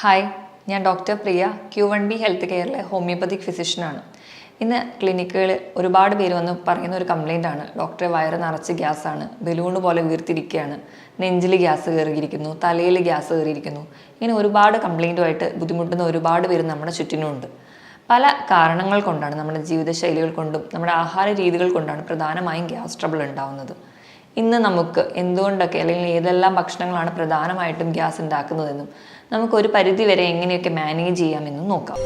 Hi ഞാൻ doctor Priya Q one B health കെയറിലെ homoeopathic ഫിസിഷ്യനാണ് ഇന്ന് ക്ലിനിക്കുകളിൽ ഒരുപാട് പേര് വന്ന് പറയുന്ന ഒരു കംപ്ലൈന്റ് ആണ്. ഡോക്ടറെ വയറ് നിറച്ച് ഗ്യാസാണ് ബലൂണ് പോലെ വീർത്തിരിക്കുകയാണ് നെഞ്ചിൽ ഗ്യാസ് കയറിയിരിക്കുന്നു തലയിൽ ഗ്യാസ് കയറിയിരിക്കുന്നു ഇങ്ങനെ ഒരുപാട് കംപ്ലൈന്റുമായിട്ട് ബുദ്ധിമുട്ടുന്ന ഒരുപാട് പേര് നമ്മുടെ ചുറ്റിനുമുണ്ട്. പല കാരണങ്ങൾ കൊണ്ടാണ് നമ്മുടെ ജീവിതശൈലികൾ കൊണ്ടും നമ്മുടെ ആഹാര രീതികൾ കൊണ്ടാണ് പ്രധാനമായും ഗ്യാസ് ട്രബിൾ ഉണ്ടാവുന്നത്. ഇന്ന് നമുക്ക് എന്തുകൊണ്ടൊക്കെ അല്ലെങ്കിൽ ഏതെല്ലാം ഭക്ഷണങ്ങളാണ് പ്രധാനമായിട്ടും ഗ്യാസ് ഉണ്ടാക്കുന്നതെന്നും നമുക്ക് ഒരു പരിധി വരെ എങ്ങനെയൊക്കെ മാനേജ് ചെയ്യാമെന്ന് നോക്കാം.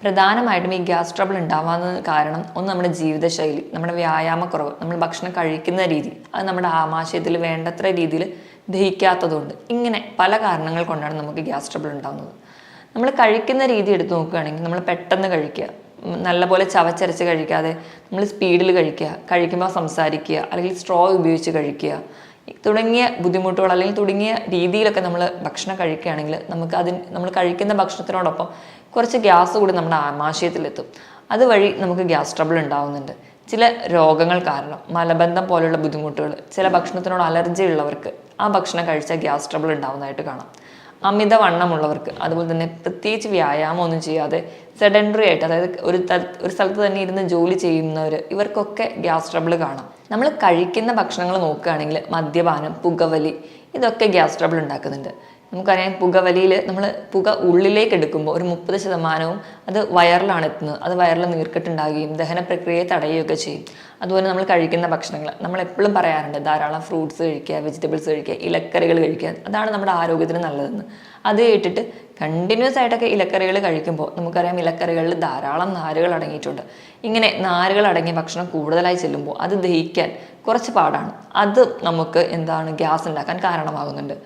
പ്രധാനമായിട്ടും ഈ ഗ്യാസ് ട്രബിൾ ഉണ്ടാവാൻ കാരണം ഒന്ന് നമ്മുടെ ജീവിതശൈലി നമ്മുടെ വ്യായാമക്കുറവ് നമ്മൾ ഭക്ഷണം കഴിക്കുന്ന രീതി അത് നമ്മുടെ ആമാശയത്തിൽ വേണ്ടത്ര രീതിയിൽ ദഹിക്കാത്തതുകൊണ്ട് ഇങ്ങനെ പല കാരണങ്ങൾ കൊണ്ടാണ് നമുക്ക് ഗ്യാസ് ട്രബിൾ ഉണ്ടാകുന്നത് നമ്മൾ കഴിക്കുന്ന രീതി എടുത്ത് നോക്കുകയാണെങ്കിൽ നമ്മൾ പെട്ടെന്ന് കഴിക്കുക നല്ലപോലെ ചവച്ചരച്ച് കഴിക്കാതെ നമ്മൾ സ്പീഡിൽ കഴിക്കുക കഴിക്കുമ്പോൾ സംസാരിക്കുക അല്ലെങ്കിൽ സ്ട്രോ ഉപയോഗിച്ച് കഴിക്കുക. തുടങ്ങിയ ബുദ്ധിമുട്ടുകൾ അല്ലെങ്കിൽ തുടങ്ങിയ രീതിയിലൊക്കെ നമ്മൾ ഭക്ഷണം കഴിക്കുകയാണെങ്കിൽ നമുക്ക് അതിന് നമ്മൾ കഴിക്കുന്ന ഭക്ഷണത്തിനോടൊപ്പം കുറച്ച് ഗ്യാസ് കൂടി നമ്മുടെ ആമാശയത്തിലെത്തും അതുവഴി നമുക്ക് ഗ്യാസ് ട്രബിൾ ഉണ്ടാവുന്നുണ്ട്. ചില രോഗങ്ങൾ കാരണം മലബന്ധം പോലുള്ള ബുദ്ധിമുട്ടുകൾ ചില ഭക്ഷണത്തിനോട് അലർജി ഉള്ളവർക്ക് ആ ഭക്ഷണം കഴിച്ചാൽ ഗ്യാസ് ട്രബിൾ ഉണ്ടാവുന്നതായിട്ട് കാണാം. അമിതവണ്ണമുള്ളവർക്ക് അതുപോലെ തന്നെ പ്രത്യേകിച്ച് വ്യായാമം ഒന്നും ചെയ്യാതെ സെഡൻഡറി ആയിട്ട് അതായത് ഒരു ഒരു സ്ഥലത്ത് തന്നെ ഇരുന്ന് ജോലി ചെയ്യുന്നവർ ഇവർക്കൊക്കെ ഗ്യാസ് ട്രബിൾ കാണാം. നമ്മൾ കഴിക്കുന്ന ഭക്ഷണങ്ങൾ നോക്കുകയാണെങ്കിൽ മദ്യപാനം പുകവലി ഇതൊക്കെ ഗ്യാസ് ട്രബിൾ ഉണ്ടാക്കുന്നുണ്ട്. നമുക്കറിയാം പുകവലിയിൽ നമ്മൾ പുക ഉള്ളിലേക്ക് എടുക്കുമ്പോൾ ഒരു മുപ്പത് ശതമാനവും അത് വയറിലാണ് എത്തുന്നത്. അത് വയറിൽ നീർക്കെട്ടുണ്ടാകുകയും ദഹന പ്രക്രിയയെ തടയുകയൊക്കെ ചെയ്യും. അതുപോലെ നമ്മൾ കഴിക്കുന്ന ഭക്ഷണങ്ങൾ നമ്മൾ എപ്പോഴും പറയാറുണ്ട് ധാരാളം ഫ്രൂട്ട്സ് കഴിക്കുക വെജിറ്റബിൾസ് കഴിക്കുക ഇലക്കറികൾ കഴിക്കുക അതാണ് നമ്മുടെ ആരോഗ്യത്തിന് നല്ലതെന്ന്. അത് കേട്ടിട്ട് കണ്ടിന്യൂസ് ആയിട്ടൊക്കെ ഇലക്കറികൾ കഴിക്കുമ്പോൾ നമുക്കറിയാം ഇലക്കറികളിൽ ധാരാളം നാരുകൾ അടങ്ങിയിട്ടുണ്ട്. ഇങ്ങനെ നാരുകൾ അടങ്ങിയ ഭക്ഷണം കൂടുതലായി ചെല്ലുമ്പോൾ അത് ദഹിക്കാൻ കുറച്ച് പാടാണ്. അത് നമുക്ക് എന്താണ് ഗ്യാസ് ഉണ്ടാക്കാൻ കാരണമാകുന്നുണ്ട്.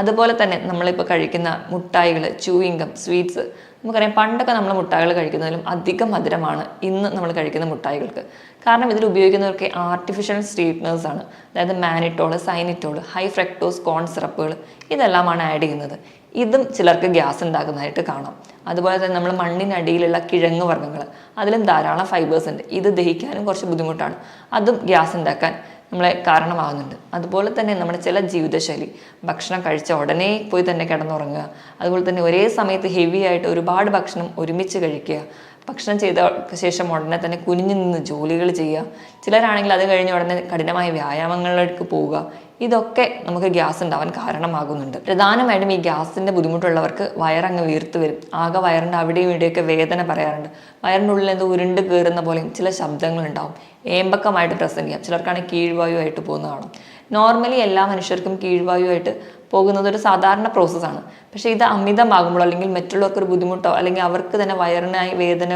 അതുപോലെ തന്നെ നമ്മളിപ്പോൾ കഴിക്കുന്ന മുട്ടായികൾ ചൂയിങ്കം സ്വീറ്റ്സ് നമുക്കറിയാം പണ്ടൊക്കെ നമ്മൾ മുട്ടായികൾ കഴിക്കുന്നതിലും അധികം മധുരമാണ് ഇന്ന് നമ്മൾ കഴിക്കുന്ന മുട്ടായികൾക്ക്. കാരണം ഇതിൽ ഉപയോഗിക്കുന്നവർക്ക് ആർട്ടിഫിഷ്യൽ സ്വീറ്റ്നേഴ്സ് ആണ്. അതായത് mannitol xylitol high fructose corn സിറപ്പുകൾ ഇതെല്ലാമാണ് ആഡ് ചെയ്യുന്നത്. ഇതും ചിലർക്ക് ഗ്യാസ് ഉണ്ടാക്കുന്നതായിട്ട് കാണാം. അതുപോലെ തന്നെ നമ്മൾ മണ്ണിനടിയിലുള്ള കിഴങ്ങ് വർഗങ്ങൾ അതിലും ധാരാളം ഫൈബേഴ്സ് ഉണ്ട്. ഇത് ദഹിക്കാനും കുറച്ച് ബുദ്ധിമുട്ടാണ്. അതും ഗ്യാസ് ഉണ്ടാക്കാൻ നമ്മളെ കാരണമാകുന്നുണ്ട്. അതുപോലെ തന്നെ നമ്മുടെ ചില ജീവിതശൈലി ഭക്ഷണം കഴിച്ച ഉടനെ പോയി തന്നെ കിടന്നുറങ്ങുക അതുപോലെ തന്നെ ഒരേ സമയത്ത് ഹെവി ആയിട്ട് ഒരുപാട് ഭക്ഷണം ഒരുമിച്ച് കഴിക്കുക ഭക്ഷണം ചെയ്ത ശേഷം ഉടനെ തന്നെ കുനിഞ്ഞു നിന്ന് ജോലികൾ ചെയ്യുക ചിലരാണെങ്കിൽ അത് കഴിഞ്ഞ് ഉടനെ കഠിനമായ വ്യായാമങ്ങളിലേക്ക് പോവുക ഇതൊക്കെ നമുക്ക് ഗ്യാസ് ഉണ്ടാവാൻ കാരണമാകുന്നുണ്ട്. പ്രധാനമായിട്ടും ഈ ഗ്യാസിന്റെ ബുദ്ധിമുട്ടുള്ളവർക്ക് വയറങ്ങ് വീർത്ത് വരും. ആകെ വയറിന്റെ അവിടെയും ഇവിടെയൊക്കെ വേദന പറയാറുണ്ട്. വയറിന്റെ ഉള്ളിൽ എന്തോ ഉരുണ്ട് കയറുന്ന പോലെയും ചില ശബ്ദങ്ങൾ ഉണ്ടാവും ഏമ്പക്കമായിട്ട് പ്രസന്റ് ചെയ്യാം ചിലർക്കാണെങ്കിൽ കീഴ്വായുവായിട്ട് പോകുന്ന കാണും. നോർമലി എല്ലാ മനുഷ്യർക്കും കീഴ്വായുവായിട്ട് പോകുന്നത് ഒരു സാധാരണ പ്രോസസ്സാണ് പക്ഷേ ഇത് അമിതമാകുമ്പോൾ അല്ലെങ്കിൽ മറ്റുള്ളവർക്ക് ഒരു ബുദ്ധിമുട്ടോ അല്ലെങ്കിൽ അവർക്ക് തന്നെ വയറിനായി വേദന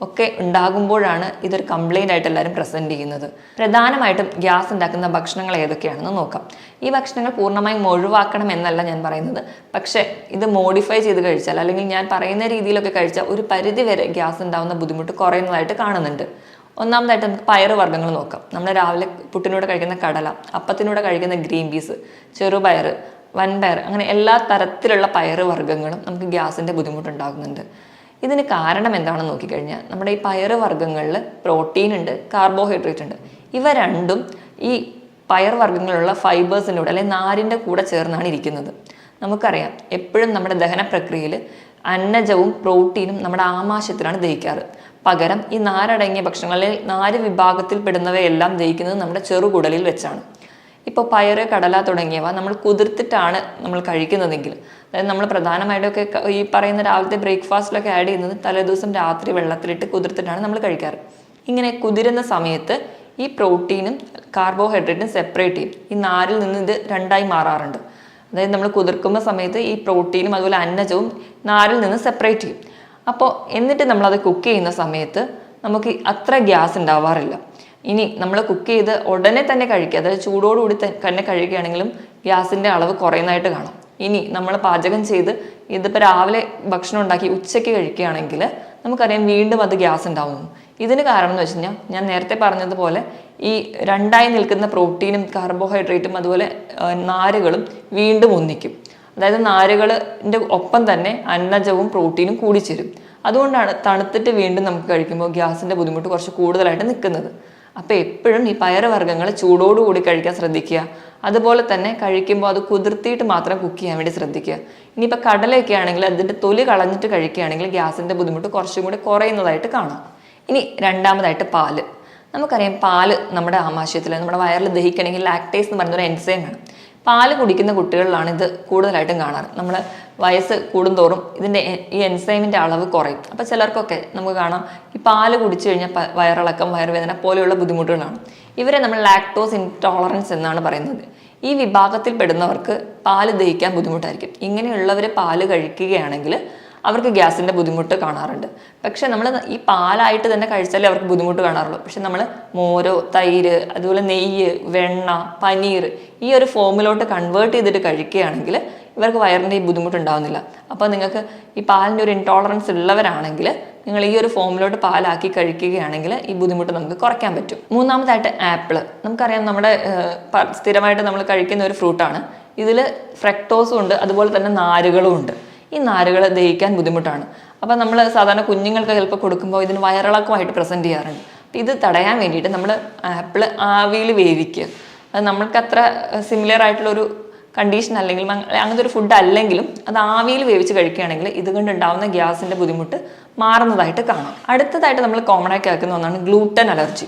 ഒക്കെ ഉണ്ടാകുമ്പോഴാണ് ഇതൊരു കംപ്ലൈന്റ് ആയിട്ട് എല്ലാവരും പ്രസന്റ് ചെയ്യുന്നത്. പ്രധാനമായിട്ടും ഗ്യാസ് ഉണ്ടാക്കുന്ന ഭക്ഷണങ്ങൾ ഏതൊക്കെയാണെന്ന് നോക്കാം. ഈ ഭക്ഷണങ്ങൾ പൂർണമായും ഒഴിവാക്കണം എന്നല്ല ഞാൻ പറയുന്നത്. പക്ഷേ ഇത് മോഡിഫൈ ചെയ്ത് കഴിച്ചാൽ അല്ലെങ്കിൽ ഞാൻ പറയുന്ന രീതിയിലൊക്കെ കഴിച്ചാൽ ഒരു പരിധി വരെ ഗ്യാസ് ഉണ്ടാകുന്ന ബുദ്ധിമുട്ട് കുറയുന്നതായിട്ട് കാണുന്നുണ്ട്. ഒന്നാമതായിട്ട് നമുക്ക് പയറ് വർഗങ്ങൾ നോക്കാം. നമ്മൾ രാവിലെ പുട്ടിനൂടെ കഴിക്കുന്ന കടല അപ്പത്തിനൂടെ കഴിക്കുന്ന ഗ്രീൻ പീസ് ചെറുപയർ വൻപയർ അങ്ങനെ എല്ലാ തരത്തിലുള്ള പയറ് വർഗങ്ങളും നമുക്ക് ഗ്യാസിന്റെ ബുദ്ധിമുട്ടുണ്ടാകുന്നുണ്ട്. ഇതിന് കാരണം എന്താണെന്ന് നോക്കിക്കഴിഞ്ഞാൽ നമ്മുടെ ഈ പയറ് വർഗങ്ങളിൽ പ്രോട്ടീൻ ഉണ്ട് കാർബോഹൈഡ്രേറ്റ് ഉണ്ട്. ഇവ രണ്ടും ഈ പയർ വർഗങ്ങളിലുള്ള ഫൈബേഴ്സിന്റെ കൂടെ അല്ലെങ്കിൽ നാരിന്റെ കൂടെ ചേർന്നാണ് ഇരിക്കുന്നത്. നമുക്കറിയാം എപ്പോഴും നമ്മുടെ ദഹന പ്രക്രിയയിൽ അന്നജവും പ്രോട്ടീനും നമ്മുടെ ആമാശയത്തിലാണ് ദഹിക്കാറ്. പകരം ഈ നാരടങ്ങിയ ഭക്ഷണങ്ങളിൽ നാര് വിഭാഗത്തിൽപ്പെടുന്നവയെല്ലാം ദഹിക്കുന്നത് നമ്മുടെ ചെറുകുടലിൽ വെച്ചാണ്. ഇപ്പോൾ പയറ് കടല തുടങ്ങിയവ നമ്മൾ കുതിർത്തിട്ടാണ് നമ്മൾ കഴിക്കുന്നതെങ്കിൽ. അതായത് നമ്മൾ പ്രധാനമായിട്ടൊക്കെ ഈ പറയുന്ന രാവിലത്തെ ബ്രേക്ക്ഫാസ്റ്റിലൊക്കെ ആഡ് ചെയ്യുന്നത് തലേദിവസം രാത്രി വെള്ളത്തിലിട്ട് കുതിർത്തിട്ടാണ് നമ്മൾ കഴിക്കാറ്. ഇങ്ങനെ കുതിരുന്ന സമയത്ത് ഈ പ്രോട്ടീനും കാർബോഹൈഡ്രേറ്റും സെപ്പറേറ്റ് ചെയ്യും. ഈ നാരിൽ നിന്ന് ഇത് രണ്ടായി മാറാറുണ്ട്. അതായത് നമ്മൾ കുതിർക്കുന്ന സമയത്ത് ഈ പ്രോട്ടീനും അതുപോലെ അന്നജവും നാരിൽ നിന്ന് സെപ്പറേറ്റ് ചെയ്യും. അപ്പോൾ എന്നിട്ട് നമ്മളത് കുക്ക് ചെയ്യുന്ന സമയത്ത് നമുക്ക് അത്ര ഗ്യാസ് ഉണ്ടാവാറില്ല. ഇനി നമ്മൾ കുക്ക് ചെയ്ത് ഉടനെ തന്നെ കഴിക്കുക. അതായത് ചൂടോടുകൂടി തന്നെ കഴിക്കുകയാണെങ്കിലും ഗ്യാസിന്റെ അളവ് കുറയുന്നതായിട്ട് കാണാം. ഇനി നമ്മൾ പാചകം ചെയ്ത് ഇതിപ്പോൾ രാവിലെ ഭക്ഷണം ഉണ്ടാക്കി ഉച്ചയ്ക്ക് കഴിക്കുകയാണെങ്കിൽ നമുക്കറിയാം വീണ്ടും അത് ഗ്യാസ് ഉണ്ടാവുന്നു ഇതിന് കാരണം എന്ന് വെച്ച് കഴിഞ്ഞാൽ ഞാൻ നേരത്തെ പറഞ്ഞതുപോലെ ഈ രണ്ടായി നിൽക്കുന്ന പ്രോട്ടീനും കാർബോഹൈഡ്രേറ്റും അതുപോലെ നാരുകളും വീണ്ടും ഒന്നിക്കും. അതായത് നാരുകളിന്റെ ഒപ്പം തന്നെ അന്നജവും പ്രോട്ടീനും കൂടിച്ചേരും. അതുകൊണ്ടാണ് തണുത്തിട്ട് വീണ്ടും നമുക്ക് കഴിക്കുമ്പോൾ ഗ്യാസിന്റെ ബുദ്ധിമുട്ട് കുറച്ച് കൂടുതലായിട്ട് നിൽക്കുന്നത്. അപ്പോൾ എപ്പോഴും ഈ പയറുവർഗങ്ങൾ ചൂടോടുകൂടി കഴിക്കാൻ ശ്രദ്ധിക്കുക. അതുപോലെ തന്നെ കഴിക്കുമ്പോൾ അത് കുതിർത്തിയിട്ട് മാത്രം കുക്ക് ചെയ്യാൻ വേണ്ടി ശ്രദ്ധിക്കുക. ഇനിയിപ്പോൾ കടലയൊക്കെ ആണെങ്കിൽ അതിന്റെ തൊലി കളഞ്ഞിട്ട് കഴിക്കുകയാണെങ്കിൽ ഗ്യാസിന്റെ ബുദ്ധിമുട്ട് കുറച്ചും കൂടി കുറയുന്നതായിട്ട് കാണാം. ഇനി രണ്ടാമതായിട്ട് പാൽ. നമുക്കറിയാം പാൽ നമ്മുടെ ആമാശയത്തിൽ നമ്മുടെ വയറിൽ ദഹിക്കണമെങ്കിൽ ലാക്ടേസ് എന്ന് പറയുന്ന ഒരു എൻസൈം വേണം പാൽ കുടിക്കുന്ന കുട്ടികളിലാണ് ഇത് കൂടുതലായിട്ടും കാണാറ്. നമ്മൾ വയസ്സ് കൂടുന്തോറും ഇതിന്റെ ഈ എൻസൈമിന്റെ അളവ് കുറയും. അപ്പോൾ ചിലർക്കൊക്കെ നമുക്ക് കാണാം ഈ പാൽ കുടിച്ചു കഴിഞ്ഞാൽ വയറിളക്കം വയറുവേദന പോലെയുള്ള ബുദ്ധിമുട്ടുകളാണ്. ഇവരെ നമ്മൾ ലാക്ടോസ് ഇൻടോളറൻസ് എന്നാണ് പറയുന്നത്. ഈ വിഭാഗത്തിൽ പെടുന്നവർക്ക് പാൽ ദഹിക്കാൻ ബുദ്ധിമുട്ടായിരിക്കും. ഇങ്ങനെയുള്ളവർ പാൽ കഴിക്കുകയാണെങ്കിൽ അവർക്ക് ഗ്യാസിന്റെ ബുദ്ധിമുട്ട് കാണാറുണ്ട്. പക്ഷേ നമ്മൾ ഈ പാലായിട്ട് തന്നെ കഴിച്ചാലേ അവർക്ക് ബുദ്ധിമുട്ട് കാണാറുള്ളൂ. പക്ഷെ നമ്മൾ മോരോ തൈര് അതുപോലെ നെയ്യ് വെണ്ണ പനീർ ഈ ഒരു ഫോമിലോട്ട് കൺവേർട്ട് ചെയ്തിട്ട് കഴിക്കുകയാണെങ്കിൽ ഇവർക്ക് വയറിന്റെ ഈ ബുദ്ധിമുട്ട് ഉണ്ടാവുന്നില്ല അപ്പോൾ നിങ്ങൾക്ക് ഈ പാലിന്റെ ഒരു ഇൻടോളറൻസ് ഉള്ളവരാണെങ്കിൽ നിങ്ങൾ ഈ ഒരു ഫോമിലോട്ട് പാലാക്കി കഴിക്കുകയാണെങ്കിൽ ഈ ബുദ്ധിമുട്ട് നമുക്ക് കുറയ്ക്കാൻ പറ്റും. മൂന്നാമതായിട്ട് ആപ്പിൾ നമുക്കറിയാം നമ്മുടെ സ്ഥിരമായിട്ട് നമ്മൾ കഴിക്കുന്ന ഒരു ഫ്രൂട്ടാണ്. ഇതിൽ ഫ്രക്ടോസും ഉണ്ട് അതുപോലെ തന്നെ നാരുകളും ഉണ്ട്. ഈ നാരുകളെ ദഹിക്കാൻ ബുദ്ധിമുട്ടാണ്. അപ്പോൾ നമ്മൾ സാധാരണ കുഞ്ഞുങ്ങൾക്ക് ചിലപ്പോൾ കൊടുക്കുമ്പോൾ ഇതിന് വയറിളക്കമായിട്ട് പ്രസന്റ് ചെയ്യാറുണ്ട്. അപ്പം ഇത് തടയാൻ വേണ്ടിയിട്ട് നമ്മൾ ആപ്പിൾ ആവിയിൽ വേവിക്കുക. അത് നമ്മൾക്ക് അത്ര സിമിലർ ആയിട്ടുള്ളൊരു കണ്ടീഷൻ അല്ലെങ്കിൽ അങ്ങനത്തെ ഒരു ഫുഡ് അല്ലെങ്കിലും അത് ആവിയിൽ വേവിച്ച് കഴിക്കുകയാണെങ്കിൽ ഇതുകൊണ്ട് ഉണ്ടാകുന്ന ഗ്യാസിന്റെ ബുദ്ധിമുട്ട് മാറുന്നതായിട്ട് കാണാം. അടുത്തതായിട്ട് നമ്മൾ കോമൺ ആയി കേൾക്കുന്ന ഒന്നാണ് ഗ്ലൂട്ടൻ അലർജി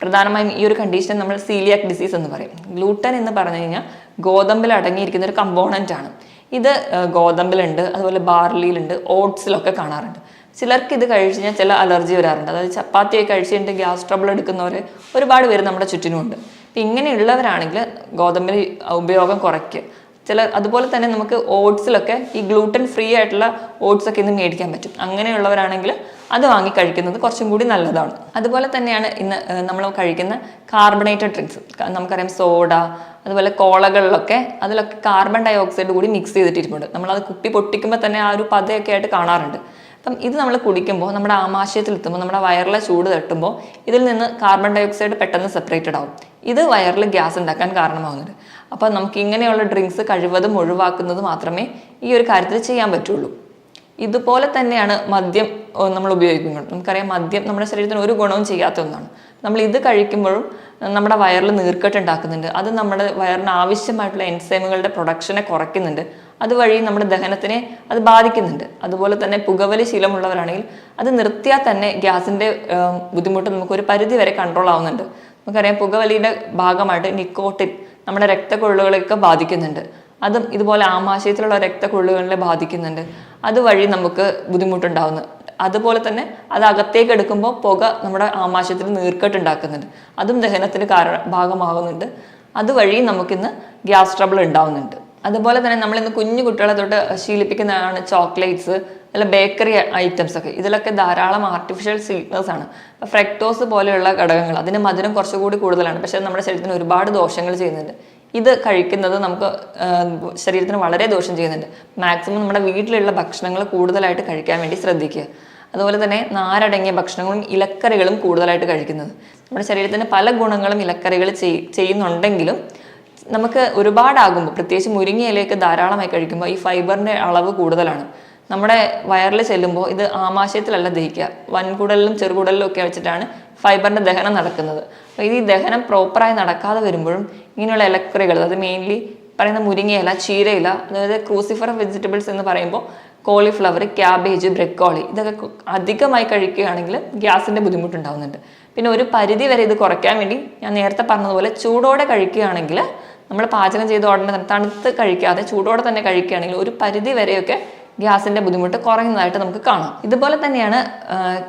പ്രധാനമായും ഈ ഒരു കണ്ടീഷൻ നമ്മൾ സീലിയാക് ഡിസീസ് എന്ന് പറയും. ഗ്ലൂട്ടൻ എന്ന് പറഞ്ഞു കഴിഞ്ഞാൽ ഗോതമ്പിൽ അടങ്ങിയിരിക്കുന്ന ഒരു കമ്പോണന്റ് ആണ്. ഇത് ഗോതമ്പിലുണ്ട് അതുപോലെ ബാർലിയിലുണ്ട് ഓട്സിലൊക്കെ കാണാറുണ്ട്. ചിലർക്ക് ഇത് കഴിച്ച് കഴിഞ്ഞാൽ ചില അലർജി വരാറുണ്ട്. അതായത് ചപ്പാത്തിയൊക്കെ കഴിച്ച് കഴിഞ്ഞിട്ട് ഗ്യാസ് ട്രബിൾ എടുക്കുന്നവർ ഒരുപാട് പേര് നമ്മുടെ ചുറ്റിനുമുണ്ട്. അപ്പം ഇങ്ങനെയുള്ളവരാണെങ്കിൽ ഗോതമ്പിൽ ഉപയോഗം കുറയ്ക്കുക ചില അതുപോലെ തന്നെ നമുക്ക് ഓട്സിലൊക്കെ ഈ ഗ്ലൂട്ടൻ ഫ്രീ ആയിട്ടുള്ള ഓട്സൊക്കെ ഇന്ന് മേടിക്കാൻ പറ്റും. അങ്ങനെയുള്ളവരാണെങ്കിൽ അത് വാങ്ങി കഴിക്കുന്നത് കുറച്ചും കൂടി നല്ലതാണ്. അതുപോലെ തന്നെയാണ് ഇന്ന് നമ്മൾ കഴിക്കുന്ന കാർബണേറ്റഡ് ഡ്രിങ്ക്സ് നമുക്കറിയാം സോഡ അതുപോലെ കോളകളിലൊക്കെ അതിലൊക്കെ കാർബൺ ഡൈ ഓക്സൈഡ് കൂടി മിക്സ് ചെയ്തിട്ടിരിപ്പുണ്ട്. നമ്മളത് കുപ്പി പൊട്ടിക്കുമ്പോൾ തന്നെ ആ ഒരു പതയൊക്കെ ആയിട്ട് കാണാറുണ്ട്. അപ്പം ഇത് നമ്മൾ കുടിക്കുമ്പോൾ നമ്മുടെ ആമാശയത്തിൽ എത്തുമ്പോൾ നമ്മുടെ വയറിലെ ചൂട് തട്ടുമ്പോൾ ഇതിൽ നിന്ന് കാർബൺ ഡൈ ഓക്സൈഡ് പെട്ടെന്ന് സെപ്പറേറ്റഡ് ആവും. ഇത് വയറിൽ ഗ്യാസ് ഉണ്ടാക്കാൻ കാരണമാകുന്നുണ്ട് അപ്പോൾ നമുക്ക് ഇങ്ങനെയുള്ള ഡ്രിങ്ക്സ് കഴിവതും ഒഴിവാക്കുന്നത് മാത്രമേ ഈ ഒരു കാര്യത്തിൽ ചെയ്യാൻ പറ്റുള്ളൂ. ഇതുപോലെ തന്നെയാണ് മദ്യം നമ്മൾ ഉപയോഗിക്കുന്നത്. നമുക്കറിയാം മദ്യം നമ്മുടെ ശരീരത്തിന് ഒരു ഗുണവും ചെയ്യാത്ത ഒന്നാണ്. നമ്മൾ ഇത് കഴിക്കുമ്പോഴും നമ്മുടെ വയറിൽ നീർക്കെട്ട് ഉണ്ടാക്കുന്നുണ്ട്. അത് നമ്മുടെ വയറിന് ആവശ്യമായിട്ടുള്ള എൻസൈമുകളുടെ പ്രൊഡക്ഷനെ കുറയ്ക്കുന്നുണ്ട്. അതുവഴി നമ്മുടെ ദഹനത്തിനെ അത് ബാധിക്കുന്നുണ്ട്. അതുപോലെ തന്നെ പുകവലി ശീലമുള്ളവരാണെങ്കിൽ അത് നിർത്തിയാൽ തന്നെ ഗ്യാസിന്റെ ബുദ്ധിമുട്ട് നമുക്കൊരു പരിധി വരെ കൺട്രോൾ ആവുന്നുണ്ട്. നമുക്കറിയാം പുകവലിയുടെ ഭാഗമായിട്ട് നിക്കോട്ടിൻ നമ്മുടെ രക്തക്കൊള്ളുകളെയൊക്കെ ബാധിക്കുന്നുണ്ട്. അതും ഇതുപോലെ ആമാശയത്തിലുള്ള രക്തക്കുള്ളുകളെ ബാധിക്കുന്നുണ്ട്. അതുവഴി നമുക്ക് ബുദ്ധിമുട്ടുണ്ടാവുന്നു. അതുപോലെ തന്നെ അത് അകത്തേക്ക് എടുക്കുമ്പോൾ പുക നമ്മുടെ ആമാശയത്തിൽ നീർക്കെട്ട് ഉണ്ടാക്കുന്നുണ്ട്. അതും ദഹനത്തിന് കാരണ ഭാഗമാകുന്നുണ്ട്. അതുവഴി നമുക്കിന്ന് ഗ്യാസ് ട്രബിൾ ഉണ്ടാവുന്നുണ്ട്. അതുപോലെ തന്നെ നമ്മൾ ഇന്ന് കുഞ്ഞു കുട്ടികളെ തൊട്ട് ശീലിപ്പിക്കുന്നതാണ് ചോക്ലേറ്റ്സ് അല്ല ബേക്കറി ഐറ്റംസ് ഒക്കെ. ഇതിലൊക്കെ ധാരാളം ആർട്ടിഫിഷ്യൽ സ്വീറ്റ്നസ് ആണ്. ഫ്രക്ടോസ് പോലെയുള്ള ഘടകങ്ങൾ. അതിന് മധുരം കുറച്ചുകൂടി കൂടുതലാണ്. പക്ഷേ നമ്മുടെ ശരീരത്തിന് ഒരുപാട് ദോഷങ്ങൾ ചെയ്യുന്നുണ്ട്. ഇത് കഴിക്കുന്നത് നമുക്ക് ശരീരത്തിന് വളരെ ദോഷം ചെയ്യുന്നുണ്ട്. മാക്സിമം നമ്മുടെ വീട്ടിലുള്ള ഭക്ഷണങ്ങൾ കൂടുതലായിട്ട് കഴിക്കാൻ വേണ്ടി ശ്രദ്ധിക്കുക. അതുപോലെ തന്നെ നാരടങ്ങിയ ഭക്ഷണങ്ങളും ഇലക്കറികളും കൂടുതലായിട്ട് കഴിക്കുന്നത്. നമ്മുടെ ശരീരത്തിന് പല ഗുണങ്ങളും ഇലക്കറികൾ ചെയ് ചെയ്യുന്നുണ്ടെങ്കിലും നമുക്ക് ഒരുപാടാകുമ്പോൾ പ്രത്യേകിച്ച് മുരിങ്ങി ഇലയൊക്കെ ധാരാളമായി കഴിക്കുമ്പോൾ ഈ ഫൈബറിന്റെ അളവ് കൂടുതലാണ്. നമ്മുടെ വയറിൽ ചെല്ലുമ്പോൾ ഇത് ആമാശയത്തിലല്ല ദഹിക്കുക. വൻകുടലിലും ചെറുകുടലിലും ഒക്കെ വെച്ചിട്ടാണ് ഫൈബറിന്റെ ദഹനം നടക്കുന്നത്. അപ്പോൾ ഇത് ഈ ദഹനം പ്രോപ്പറായി നടക്കാതെ വരുമ്പോഴും ഇങ്ങനെയുള്ള ഇലക്കറികൾ അത് മെയിൻലി പറയുന്ന മുരിങ്ങയില ചീരയില അതായത് ക്രൂസിഫർ വെജിറ്റബിൾസ് എന്ന് പറയുമ്പോൾ കോളിഫ്ലവർ ക്യാബേജ് ബ്രെക്കോളി ഇതൊക്കെ അധികമായി കഴിക്കുകയാണെങ്കിൽ ഗ്യാസിന്റെ ബുദ്ധിമുട്ടുണ്ടാവുന്നുണ്ട്. പിന്നെ ഒരു പരിധി വരെ ഇത് കുറയ്ക്കാൻ വേണ്ടി ഞാൻ നേരത്തെ പറഞ്ഞതുപോലെ ചൂടോടെ കഴിക്കുകയാണെങ്കിൽ നമ്മൾ പാചകം ചെയ്ത ഉടനെ തണുത്ത് കഴിക്കാതെ ചൂടോടെ തന്നെ കഴിക്കുകയാണെങ്കിൽ ഒരു പരിധി വരെയൊക്കെ ഗ്യാസിന്റെ ബുദ്ധിമുട്ട് കുറയുന്നതായിട്ട് നമുക്ക് കാണാം. ഇതുപോലെ തന്നെയാണ്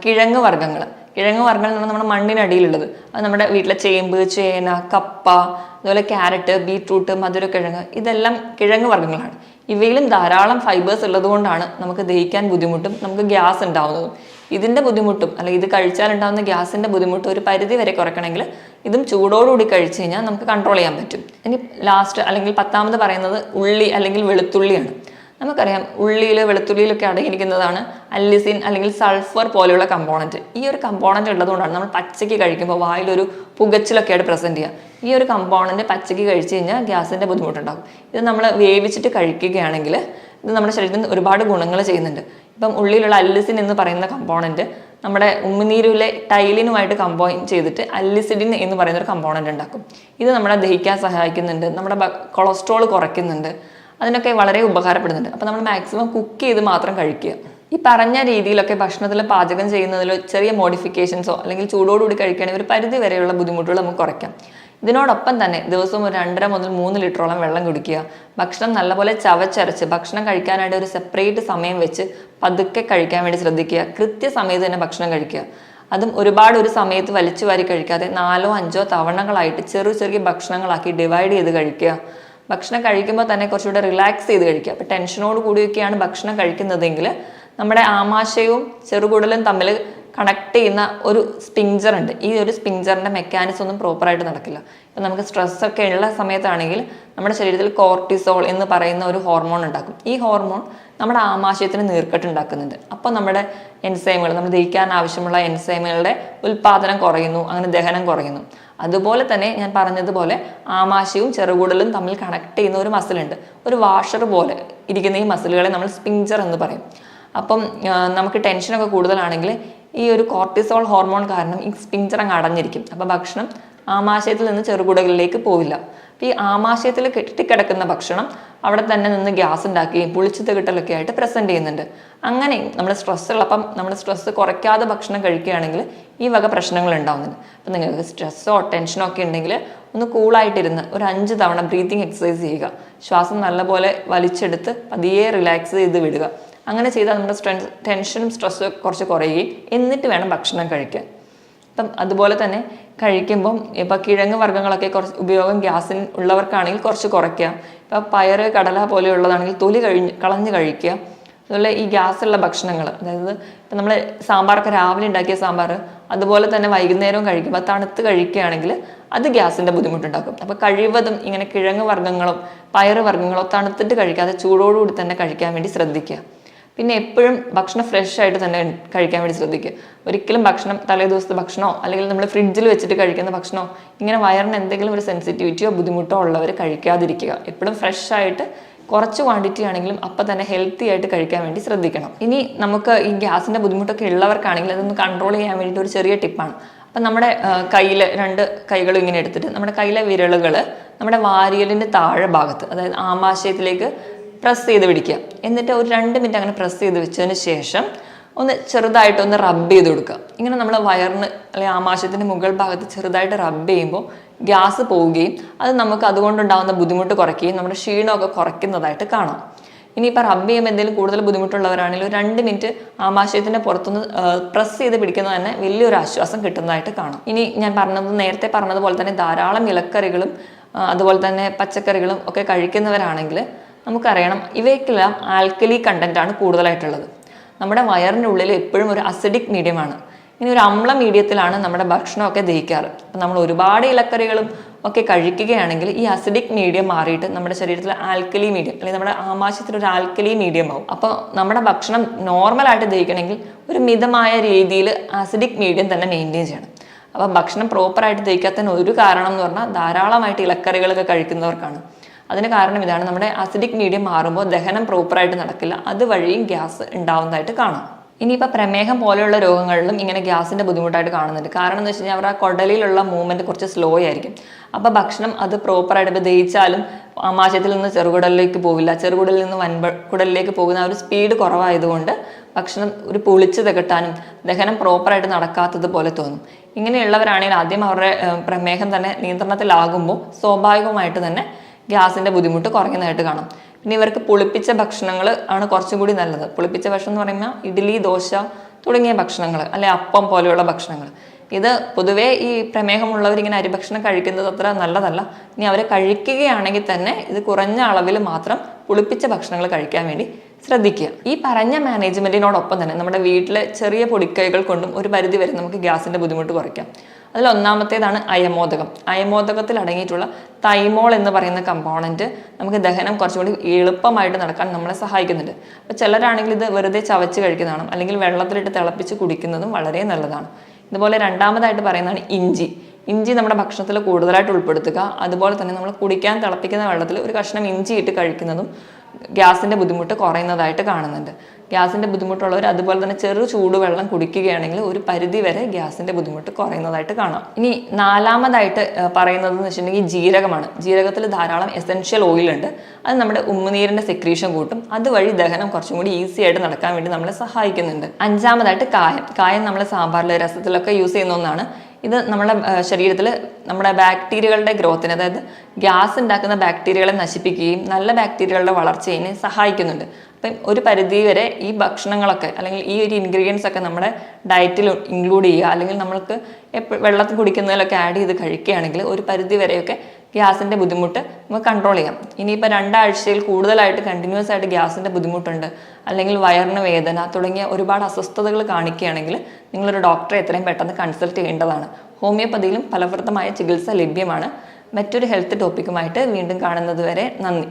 കിഴങ്ങ് വർഗങ്ങൾ. കിഴങ്ങ് വർഗങ്ങൾ എന്ന് നമ്മുടെ മണ്ണിനടിയിലുള്ളത് അത് നമ്മുടെ വീട്ടിലെ ചേമ്പ് ചേന കപ്പ അതുപോലെ ക്യാരറ്റ് ബീറ്റ്റൂട്ട് മധുരക്കിഴങ്ങ് ഇതെല്ലാം കിഴങ്ങ് വർഗങ്ങളാണ്. ഇവയിലും ധാരാളം ഫൈബേഴ്സ് ഉള്ളതുകൊണ്ടാണ് നമുക്ക് ദഹിക്കാൻ ബുദ്ധിമുട്ടും നമുക്ക് ഗ്യാസ് ഉണ്ടാവുന്നതും. ഇതിന്റെ ബുദ്ധിമുട്ടും അല്ലെങ്കിൽ ഇത് കഴിച്ചാൽ ഉണ്ടാകുന്ന ഗ്യാസിന്റെ ബുദ്ധിമുട്ട് ഒരു പരിധി വരെ കുറയ്ക്കണമെങ്കിൽ ഇതും ചൂടോടുകൂടി കഴിച്ചു കഴിഞ്ഞാൽ നമുക്ക് കൺട്രോൾ ചെയ്യാൻ പറ്റും. ഇനി ലാസ്റ്റ് അല്ലെങ്കിൽ പത്താമത് പറയുന്നത് ഉള്ളി അല്ലെങ്കിൽ വെളുത്തുള്ളിയാണ്. നമുക്കറിയാം ഉള്ളിയിൽ വെളുത്തുള്ളിയിലൊക്കെ അടങ്ങിയിരിക്കുന്നതാണ് അല്ലിസിൻ അല്ലെങ്കിൽ സൾഫർ പോലെയുള്ള കമ്പോണന്റ് ഈ ഒരു കമ്പോണന്റ് ഉള്ളതുകൊണ്ടാണ് നമ്മൾ പച്ചയ്ക്ക് കഴിക്കുമ്പോൾ വായിലൊരു പുകച്ചിലൊക്കെ ആയിട്ട് പ്രസന്റ് ചെയ്യുക. ഈ ഒരു കമ്പോണന്റ് പച്ചയ്ക്ക് കഴിച്ച് കഴിഞ്ഞാൽ ഗ്യാസിന്റെ ബുദ്ധിമുട്ടുണ്ടാകും. ഇത് നമ്മൾ വേവിച്ചിട്ട് കഴിക്കുകയാണെങ്കിൽ ഇത് നമ്മുടെ ശരീരത്തിന് ഒരുപാട് ഗുണങ്ങൾ ചെയ്യുന്നുണ്ട്. ഇപ്പം ഉള്ളിയിലുള്ള അല്ലിസിൻ എന്ന് പറയുന്ന കമ്പോണന്റ് നമ്മുടെ ഉമിനീരിലെ ടൈലിനുമായിട്ട് കമ്പോയിൻ ചെയ്തിട്ട് അല്ലിസിഡിൻ എന്ന് പറയുന്ന ഒരു കമ്പോണന്റ് ഉണ്ടാക്കും. ഇത് നമ്മളെ ദഹിക്കാൻ സഹായിക്കുന്നുണ്ട്. നമ്മുടെ കൊളസ്ട്രോൾ കുറയ്ക്കുന്നുണ്ട്. അതിനൊക്കെ വളരെ ഉപകാരപ്പെടുന്നുണ്ട്. അപ്പോൾ നമ്മൾ മാക്സിമം കുക്ക് ചെയ്ത് മാത്രം കഴിക്കുക. ഈ പറഞ്ഞ രീതിയിലൊക്കെ ഭക്ഷണത്തിൽ പാചകം ചെയ്യുന്നതിലോ ചെറിയ മോഡിഫിക്കേഷൻസോ അല്ലെങ്കിൽ ചൂടോടുകൂടി കഴിക്കുകയാണെങ്കിൽ ഒരു പരിധി വരെയുള്ള ബുദ്ധിമുട്ടുകൾ നമുക്ക് കുറയ്ക്കാം. ഇതിനോടൊപ്പം തന്നെ ദിവസവും ഒരു രണ്ടര മുതൽ മൂന്ന് ലിറ്ററോളം വെള്ളം കുടിക്കുക. ഭക്ഷണം നല്ലപോലെ ചവച്ചരച്ച് ഭക്ഷണം കഴിക്കാനായിട്ട് ഒരു സെപ്പറേറ്റ് സമയം വെച്ച് പതുക്കെ കഴിക്കാൻ വേണ്ടി ശ്രദ്ധിക്കുക. കൃത്യസമയത്ത് തന്നെ ഭക്ഷണം കഴിക്കുക. അതും ഒരുപാട് ഒരു സമയത്ത് വലിച്ചു വാരി കഴിക്കാതെ നാലോ അഞ്ചോ തവണകളായിട്ട് ചെറു ചെറിയ ഭക്ഷണങ്ങളാക്കി ഡിവൈഡ് ചെയ്ത് കഴിക്കുക. ഭക്ഷണം കഴിക്കുമ്പോൾ തന്നെ കുറച്ചുകൂടെ റിലാക്സ് ചെയ്ത് കഴിക്കുക. അപ്പോൾ ടെൻഷനോട് കൂടിയൊക്കെയാണ് ഭക്ഷണം കഴിക്കുന്നതെങ്കിൽ നമ്മുടെ ആമാശയവും ചെറുകുടലും തമ്മിൽ കണക്ട് ചെയ്യുന്ന ഒരു സ്പിഞ്ചർ ഉണ്ട്. ഈ ഒരു സ്പിഞ്ചറിന്റെ മെക്കാനിസം ഒന്നും പ്രോപ്പറായിട്ട് നടക്കില്ല. ഇപ്പം നമുക്ക് സ്ട്രെസ്സൊക്കെ ഉള്ള സമയത്താണെങ്കിൽ നമ്മുടെ ശരീരത്തിൽ കോർട്ടിസോൾ എന്ന് പറയുന്ന ഒരു ഹോർമോൺ ഉണ്ടാക്കും. ഈ ഹോർമോൺ നമ്മുടെ ആമാശയത്തിന് നീർക്കെട്ട് ഉണ്ടാക്കുന്നുണ്ട്. അപ്പോൾ നമ്മുടെ എൻസൈമുകൾ നമ്മൾ ദഹിക്കാൻ ആവശ്യമുള്ള എൻസൈമുകളുടെ ഉൽപ്പാദനം കുറയുന്നു അങ്ങനെ ദഹനം കുറയുന്നു. അതുപോലെ തന്നെ ഞാൻ പറഞ്ഞതുപോലെ ആമാശയവും ചെറുകൂടലും തമ്മിൽ കണക്ട് ചെയ്യുന്ന ഒരു മസിലുണ്ട് ഒരു വാഷർ പോലെ ഇരിക്കുന്ന ഈ മസിലുകളെ നമ്മൾ സ്പിഞ്ചർ എന്ന് പറയും. അപ്പം നമുക്ക് ടെൻഷനൊക്കെ കൂടുതലാണെങ്കിൽ ഈ ഒരു കോർട്ടിസോൾ ഹോർമോൺ കാരണം ഈ സ്പിഞ്ചർ അങ്ങ് അടഞ്ഞിരിക്കും. അപ്പോൾ ഭക്ഷണം ആമാശയത്തിൽ നിന്ന് ചെറുകുടകളിലേക്ക് പോവില്ല. അപ്പോൾ ഈ ആമാശയത്തിൽ കെട്ടിക്കിടക്കുന്ന ഭക്ഷണം അവിടെ തന്നെ നിന്ന് ഗ്യാസ് ഉണ്ടാക്കുകയും പുളിച്ചു തികിട്ടലൊക്കെ ആയിട്ട് പ്രസന്റ് ചെയ്യുന്നുണ്ട്. അങ്ങനെ നമ്മൾ സ്ട്രെസ് ഉള്ളപ്പം നമ്മൾ സ്ട്രെസ് കുറയ്ക്കാതെ ഭക്ഷണം കഴിക്കുകയാണെങ്കിൽ ഈ വക പ്രശ്നങ്ങൾ ഉണ്ടാവുന്നുണ്ട്. അപ്പം നിങ്ങൾക്ക് സ്ട്രെസ്സോ ടെൻഷനോ ഒക്കെ ഉണ്ടെങ്കിൽ ഒന്ന് കൂളായിട്ടിരുന്ന് ഒരു അഞ്ച് തവണ ബ്രീത്തിങ് എക്സസൈസ് ചെയ്യുക. ശ്വാസം നല്ലപോലെ വലിച്ചെടുത്ത് പതിയെ റിലാക്സ് ചെയ്ത് വിടുക. അങ്ങനെ ചെയ്താൽ നമ്മുടെ സ്ട്രെസ് ടെൻഷനും സ്ട്രെസ്സും കുറച്ച് കുറയുകയും എന്നിട്ട് വേണം ഭക്ഷണം കഴിക്കാൻ. ഇപ്പം അതുപോലെ തന്നെ കഴിക്കുമ്പം ഇപ്പം കിഴങ്ങ് വർഗങ്ങളൊക്കെ കുറച്ച് ഉപയോഗം ഗ്യാസിന് ഉള്ളവർക്കാണെങ്കിൽ കുറച്ച് കുറയ്ക്കുക ഇപ്പം പയറ് കടല പോലെയുള്ളതാണെങ്കിൽ തൊലി കഴിഞ്ഞ് കളഞ്ഞ് കഴിക്കുക. അതുപോലെ ഈ ഗ്യാസുള്ള ഭക്ഷണങ്ങൾ അതായത് ഇപ്പം നമ്മൾ സാമ്പാറൊക്കെ രാവിലെ ഉണ്ടാക്കിയ സാമ്പാർ അതുപോലെ തന്നെ വൈകുന്നേരവും കഴിക്കുമ്പോൾ തണുത്ത് കഴിക്കുകയാണെങ്കിൽ അത് ഗ്യാസിന്റെ ബുദ്ധിമുട്ടുണ്ടാക്കും. അപ്പോൾ കഴിവതും ഇങ്ങനെ കിഴങ്ങ് വർഗങ്ങളും പയറ് വർഗങ്ങളോ തണുത്തിട്ട് കഴിക്കാതെ ചൂടോടുകൂടി തന്നെ കഴിക്കാൻ വേണ്ടി ശ്രദ്ധിക്കുക. പിന്നെ എപ്പോഴും ഭക്ഷണം ഫ്രഷ് ആയിട്ട് തന്നെ കഴിക്കാൻ വേണ്ടി ശ്രദ്ധിക്കുക. ഒരിക്കലും ഭക്ഷണം തലേ ദിവസത്തെ ഭക്ഷണമോ അല്ലെങ്കിൽ നമ്മൾ ഫ്രിഡ്ജിൽ വെച്ചിട്ട് കഴിക്കുന്ന ഭക്ഷണമോ ഇങ്ങനെ വയറിന് എന്തെങ്കിലും ഒരു സെൻസിറ്റിവിറ്റിയോ ബുദ്ധിമുട്ടോ ഉള്ളവർ കഴിക്കാതിരിക്കുക. എപ്പോഴും ഫ്രഷ് ആയിട്ട് കുറച്ച് ക്വാണ്ടിറ്റി ആണെങ്കിലും അപ്പം തന്നെ ഹെൽത്തി ആയിട്ട് കഴിക്കാൻ വേണ്ടി ശ്രദ്ധിക്കണം. ഇനി നമുക്ക് ഈ ഗ്യാസിന്റെ ബുദ്ധിമുട്ടൊക്കെ ഉള്ളവർക്കാണെങ്കിൽ അതൊന്ന് കൺട്രോൾ ചെയ്യാൻ വേണ്ടിയിട്ട് ഒരു ചെറിയ ടിപ്പാണ് അപ്പം നമ്മുടെ കയ്യിൽ രണ്ട് കൈകളും ഇങ്ങനെ എടുത്തിട്ട് നമ്മുടെ കയ്യിലെ വിരലുകൾ നമ്മുടെ വാരിയലിന്റെ താഴെ ഭാഗത്ത് അതായത് ആമാശയത്തിലേക്ക് പ്രസ് ചെയ്ത് പിടിക്കുക. എന്നിട്ട് ഒരു രണ്ട് മിനിറ്റ് അങ്ങനെ പ്രസ് ചെയ്ത് വെച്ചതിന് ശേഷം ഒന്ന് ചെറുതായിട്ട് ഒന്ന് റബ്ബ് ചെയ്ത് കൊടുക്കുക. ഇങ്ങനെ നമ്മൾ വയറിന് അല്ലെങ്കിൽ ആമാശയത്തിന്റെ മുകൾ ഭാഗത്ത് ചെറുതായിട്ട് റബ്ബ് ചെയ്യുമ്പോൾ ഗ്യാസ് പോവുകയും അത് നമുക്ക് അതുകൊണ്ടുണ്ടാകുന്ന ബുദ്ധിമുട്ട് കുറയ്ക്കുകയും നമ്മുടെ ക്ഷീണമൊക്കെ കുറയ്ക്കുന്നതായിട്ട് കാണാം. ഇനിയിപ്പോൾ റബ്ബ് ചെയ്യുമ്പോൾ എന്തെങ്കിലും കൂടുതൽ ബുദ്ധിമുട്ടുള്ളവരാണെങ്കിൽ ഒരു രണ്ട് മിനിറ്റ് ആമാശയത്തിന്റെ പുറത്തുനിന്ന് പ്രസ് ചെയ്ത് പിടിക്കുന്നത് തന്നെ വലിയൊരു ആശ്വാസം കിട്ടുന്നതായിട്ട് കാണാം. ഇനി ഞാൻ പറഞ്ഞത് നേരത്തെ പറഞ്ഞതുപോലെ തന്നെ ധാരാളം ഇലക്കറികളും അതുപോലെ തന്നെ പച്ചക്കറികളും ഒക്കെ കഴിക്കുന്നവരാണെങ്കിൽ നമുക്കറിയണം. ഇവയ്ക്കെല്ലാം ആൽക്കലി ആണ് കൂടുതലായിട്ടുള്ളത്. നമ്മുടെ വയറിന്റെ ഉള്ളിൽ എപ്പോഴും ഒരു അസിഡിക് മീഡിയമാണ് ഇനി ഒരു അമ്ല മീഡിയത്തിലാണ് നമ്മുടെ ഭക്ഷണമൊക്കെ ദഹിക്കാറ്. അപ്പം നമ്മൾ ഒരുപാട് ഇലക്കറികളും ഒക്കെ കഴിക്കുകയാണെങ്കിൽ ഈ അസിഡിക് മീഡിയം മാറിയിട്ട് നമ്മുടെ ശരീരത്തിൽ ആൽക്കലി മീഡിയം അല്ലെങ്കിൽ നമ്മുടെ ആമാശയത്തിൽ ഒരു ആൽക്കലി മീഡിയം ആവും. അപ്പോൾ നമ്മുടെ ഭക്ഷണം നോർമലായിട്ട് ദഹിക്കണമെങ്കിൽ ഒരു മിതമായ രീതിയിൽ ആസിഡിക് മീഡിയം തന്നെ മെയിന്റെയിൻ ചെയ്യണം. അപ്പോൾ ഭക്ഷണം പ്രോപ്പറായിട്ട് ദഹിക്കാത്തതിന് ഒരു കാരണം എന്ന് പറഞ്ഞാൽ ധാരാളമായിട്ട് ഇലക്കറികളൊക്കെ കഴിക്കുന്നവർക്കാണ്. അതിന് കാരണം ഇതാണ്. നമ്മുടെ അസിഡിക് മീഡിയം മാറുമ്പോൾ ദഹനം പ്രോപ്പറായിട്ട് നടക്കില്ല. അതുവഴിയും ഗ്യാസ് ഉണ്ടാവുന്നതായിട്ട് കാണാം. ഇനിയിപ്പോൾ പ്രമേഹം പോലെയുള്ള രോഗങ്ങളിലും ഇങ്ങനെ ഗ്യാസിന്റെ ബുദ്ധിമുട്ടായിട്ട് കാണുന്നുണ്ട്. കാരണം എന്ന് വെച്ച് കഴിഞ്ഞാൽ അവരുടെ കുടലിലുള്ള മൂവ്മെന്റ് കുറച്ച് സ്ലോ ആയിരിക്കും. അപ്പോൾ ഭക്ഷണം അത് പ്രോപ്പറായിട്ട് ഇപ്പോൾ ദഹിച്ചാലും ആമാശയത്തിൽ നിന്ന് ചെറുകുടലിലേക്ക് പോവില്ല. ചെറുകുടലിൽ നിന്ന് വൻപ കുടലിലേക്ക് പോകുന്ന ആ ഒരു സ്പീഡ് കുറവായതുകൊണ്ട് ഭക്ഷണം ഒരു പൊളിച്ച് തകട്ടാനും ദഹനം പ്രോപ്പറായിട്ട് നടക്കാത്തത് പോലെ തോന്നും. ഇങ്ങനെയുള്ളവരാണെങ്കിൽ ആദ്യം അവരുടെ പ്രമേഹം തന്നെ നിയന്ത്രണത്തിലാകുമ്പോൾ സ്വാഭാവികമായിട്ട് തന്നെ ഗ്യാസിന്റെ ബുദ്ധിമുട്ട് കുറയുന്നതായിട്ട് കാണാം. പിന്നെ ഇവർക്ക് പുളിപ്പിച്ച ഭക്ഷണങ്ങൾ ആണ് കുറച്ചും കൂടി നല്ലത്. പുളിപ്പിച്ച ഭക്ഷണം എന്ന് പറയുമ്പോൾ ഇഡ്ഡലി ദോശ തുടങ്ങിയ ഭക്ഷണങ്ങൾ അല്ലെ അപ്പം പോലെയുള്ള ഭക്ഷണങ്ങൾ ഇത് പൊതുവേ ഈ പ്രമേഹമുള്ളവർ ഇങ്ങനെ അരിഭക്ഷണം കഴിക്കുന്നത് അത്ര നല്ലതല്ല. ഇനി അവർ കഴിക്കുകയാണെങ്കിൽ തന്നെ ഇത് കുറഞ്ഞ അളവിൽ മാത്രം പുളിപ്പിച്ച ഭക്ഷണങ്ങൾ കഴിക്കാൻ വേണ്ടി ശ്രദ്ധിക്കുക. ഈ പറഞ്ഞ മാനേജ്മെന്റിനോടൊപ്പം തന്നെ നമ്മുടെ വീട്ടിലെ ചെറിയ പൊടിക്കൈകൾ കൊണ്ടും ഒരു പരിധി വരെ നമുക്ക് ഗ്യാസിന്റെ ബുദ്ധിമുട്ട് കുറയ്ക്കാം. അതിൽ ഒന്നാമത്തേതാണ് അയമോദകം. അയമോദകത്തിൽ അടങ്ങിയിട്ടുള്ള തൈമോൾ എന്ന് പറയുന്ന കമ്പോണന്റ് നമുക്ക് ദഹനം കുറച്ചുകൂടി എളുപ്പമായിട്ട് നടക്കാൻ നമ്മളെ സഹായിക്കുന്നുണ്ട്. അപ്പോൾ ചിലരാണെങ്കിൽ ഇത് വെറുതെ ചവച്ച് കഴിക്കുന്നതാണ് അല്ലെങ്കിൽ വെള്ളത്തിലിട്ട് തിളപ്പിച്ച് കുടിക്കുന്നതും വളരെ നല്ലതാണ്. ഇതുപോലെ രണ്ടാമതായിട്ട് പറയുന്നതാണ് ഇഞ്ചി. ഇഞ്ചി നമ്മുടെ ഭക്ഷണത്തിൽ കൂടുതലായിട്ട് ഉൾപ്പെടുത്തുക. അതുപോലെ തന്നെ നമ്മൾ കുടിക്കാൻ തിളപ്പിക്കുന്ന വെള്ളത്തിൽ ഒരു കഷ്ണം ഇഞ്ചി ഇട്ട് കഴിക്കുന്നതും ഗ്യാസിന്റെ ബുദ്ധിമുട്ട് കുറയുന്നതായിട്ട് കാണുന്നുണ്ട്. ഗ്യാസിന്റെ ബുദ്ധിമുട്ടുള്ളവർ അതുപോലെ തന്നെ ചെറു ചൂടുവെള്ളം കുടിക്കുകയാണെങ്കിൽ ഒരു പരിധി വരെ ഗ്യാസിന്റെ ബുദ്ധിമുട്ട് കുറയുന്നതായിട്ട് കാണാം. ഇനി നാലാമതായിട്ട് പറയുന്നത് എന്ന് വെച്ചിട്ടുണ്ടെങ്കിൽ ജീരകമാണ്. ജീരകത്തിൽ ധാരാളം എസെൻഷ്യൽ ഓയിൽ ഉണ്ട്. അത് നമ്മുടെ ഉമ്മുനീരിന്റെ സെക്രീഷൻ കൂട്ടും. അതുവഴി ദഹനം കുറച്ചും കൂടി ഈസി ആയിട്ട് നടക്കാൻ വേണ്ടി നമ്മളെ സഹായിക്കുന്നുണ്ട്. അഞ്ചാമതായിട്ട് കായം. കായം നമ്മളെ സാമ്പാറിൽ രസത്തിലൊക്കെ യൂസ് ചെയ്യുന്ന ഒന്നാണ്. ഇത് നമ്മുടെ ശരീരത്തിൽ നമ്മുടെ ബാക്ടീരിയകളുടെ ഗ്രോത്തിന് അതായത് ഗ്യാസ് ഉണ്ടാക്കുന്ന ബാക്ടീരിയകളെ നശിപ്പിക്കുകയും നല്ല ബാക്ടീരിയകളുടെ വളർച്ചയെ സഹായിക്കുന്നുണ്ട്. അപ്പം ഒരു പരിധി വരെ ഈ ഭക്ഷണങ്ങളൊക്കെ അല്ലെങ്കിൽ ഈ ഒരു ഇൻഗ്രീഡിയൻസ് ഒക്കെ നമ്മുടെ ഡയറ്റിൽ ഇൻക്ലൂഡ് ചെയ്യുക. അല്ലെങ്കിൽ നമ്മൾക്ക് വെള്ളത്തിൽ കുടിക്കുന്നതിലൊക്കെ ആഡ് ചെയ്ത് കഴിക്കുകയാണെങ്കിൽ ഒരു പരിധി വരെയൊക്കെ ഗ്യാസിന്റെ ബുദ്ധിമുട്ട് നമുക്ക് കൺട്രോൾ ചെയ്യാം. ഇനിയിപ്പോൾ രണ്ടാഴ്ചയിൽ കൂടുതലായിട്ട് കണ്ടിന്യൂസ് ആയിട്ട് ഗ്യാസിന്റെ ബുദ്ധിമുട്ടുണ്ട്. അല്ലെങ്കിൽ വയറിന് വേദന തുടങ്ങിയ ഒരുപാട് അസ്വസ്ഥതകൾ കാണിക്കുകയാണെങ്കിൽ നിങ്ങളൊരു ഡോക്ടറെ എത്രയും പെട്ടെന്ന് കൺസൾട്ട് ചെയ്യേണ്ടതാണ്. ഹോമിയോപ്പതിയിലും ഫലപ്രദമായ ചികിത്സ ലഭ്യമാണ്. മറ്റൊരു ഹെൽത്ത് ടോപ്പിക്കുമായിട്ട് വീണ്ടും കാണുന്നത് വരെ നന്ദി.